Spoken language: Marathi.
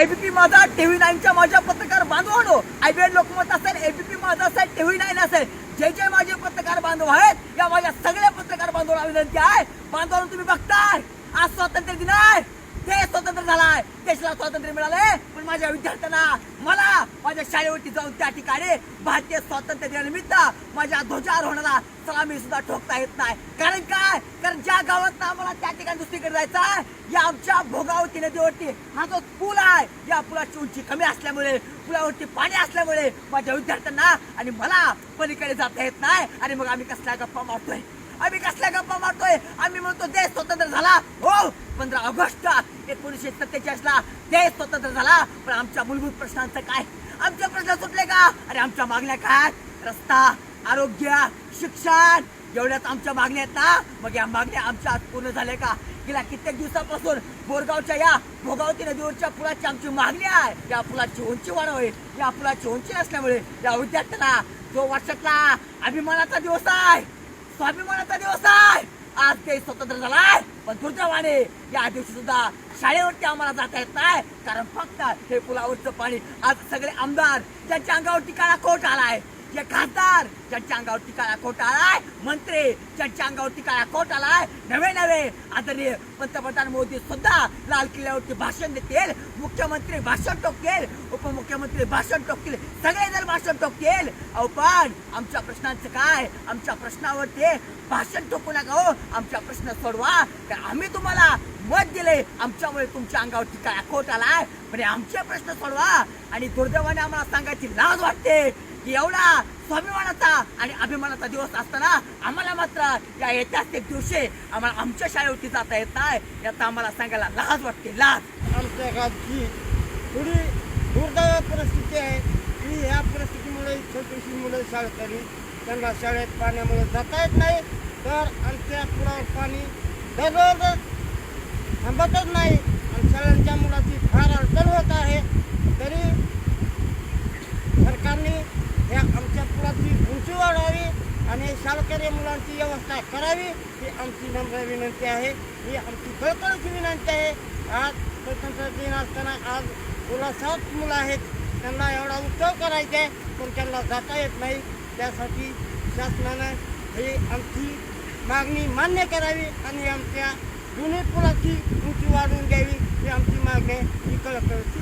एबीपी माझा टीव्ही नाईनच्या माझ्या पत्रकार बांधवानो आयबीएन लोकमत असेल एबीपी माझा असेल टीव्ही नाईन असेल. जे जे माझे पत्रकार बांधव आहेत या माझ्या सगळ्या पत्रकार बांधवांना विनंती आहे. बांधवांनो तुम्ही बघताय. आज स्वातंत्र्य दिन आहे. देश स्वतंत्र झालाय. देशाला स्वातंत्र्य मिळालंय. पण माझ्या विद्यार्थ्यांना मला माझ्या शाळेवरती जाऊन त्या ठिकाणी भारतीय स्वातंत्र्य दिनानिमित्त माझ्या ध्वजारोहणाला सलामी सुद्धा ठोकता येत नाही. कारण काय? कारण ज्या गावात आम्हाला त्या ठिकाणी दुसरीकडे जायचं आहे या आमच्या भोगावती नदीवरती हा जो पूल आहे या पुलाची उंची कमी असल्यामुळे पुलावरती पाणी असल्यामुळे माझ्या विद्यार्थ्यांना आणि मला पलीकडे जाता येत नाही आणि मग आम्ही कसल्या गप्पा मारतोय? आम्ही कसल्या गप्पा मारतोय? आम्ही म्हणतो देश स्वतंत्र झाला. हो पंधरा ऑगस्ट एकोणीसशे सत्तेचाळीस ला देश स्वतंत्र झाला. पण आमच्या मूलभूत प्रश्नांचं काय? आमचे प्रश्न सुटले का? अरे आमच्या मागण्या काय? रस्ता आरोग्य शिक्षण एवढ्याच आमच्या मागण्या आहेत ना? मग या मागण्या आमच्या आज पूर्ण झाल्या का? गेल्या कित्येक दिवसापासून बोरगावच्या या भोगावती नदीवरच्या पुलाची आमची मागणी आहे. या पुलाची उंची वाढवावी या पुलाची उंची नसल्यामुळे या विद्यार्थ्यांना जो वर्षातला अभिमानाचा दिवस आहे स्वाभिमानाचा दिवस आहे आज ते स्वतंत्र झालाय. पण दुर्दैवाने या दिवशी सुद्धा शाळेवरती आम्हाला जाता येत नाही. कारण फक्त हे पुलावरचं पाणी आज सगळे आमदार ज्यांच्या अंगावरती काळा कोट आलाय. जे खासदार ज्यांच्या अंगावरती काळा कोट आलाय. मंत्री ज्यांच्या अंगावरती काळा कोट आलाय. नवे नवे आदरणीय पंतप्रधान मोदी सुद्धा लाल किल्ल्यावरती भाषण देतील. मुख्यमंत्री भाषण टोकतील. उपमुख्यमंत्री भाषण टोकतील. सगळे जर भाषण टोकतील. अहो पण आमच्या प्रश्नांचं काय? आमच्या प्रश्नावरती भाषण टोकू नका हो. आमच्या प्रश्न सोडवा. तर आम्ही तुम्हाला मत दिले. आमच्यामुळे तुमच्या अंगावरती काळा कोट आलाय. म्हणजे आमचे प्रश्न सोडवा. आणि दुर्दैवाने आम्हाला सांगायची लाज वाटते. एवढा स्वाभिमानाचा आणि अभिमानाचा दिवस असताना आम्हाला मात्र या ऐतिहासिक दिवशी आम्हाला आमच्या शाळेवरती जाता येत नाही. याचा आम्हाला सांगायला लाज वाटते लाज. आमच्या गावची थोडी दुर्दैव परिस्थिती आहे. की ह्या परिस्थितीमुळे छोटीशी मुलं शाळकरी त्यांना शाळेत पाण्यामुळे जाता येत नाही. तर आमच्या पुरावर पाणी दररोज थांबतच नाही. आणि शाळांच्या मुलाची फार अडचण होत आहे तरी सरकारने ह्या आमच्या पुलाची उंची वाढवावी आणि शाळकरी मुलांची व्यवस्था करावी ही आमची नम्र विनंती आहे. ही आमची कळकळीची विनंती आहे. आज स्वतंत्र दिन असताना आज मुला सात मुलं आहेत. त्यांना एवढा उत्सव करायचा आहे पण त्यांना जाता येत नाही. त्यासाठी शासनानं ही आमची मागणी मान्य करावी आणि आमच्या दोन्ही पुलाची उंची वाढवून द्यावी ही आमची मागणी आहे. ही कळकळीची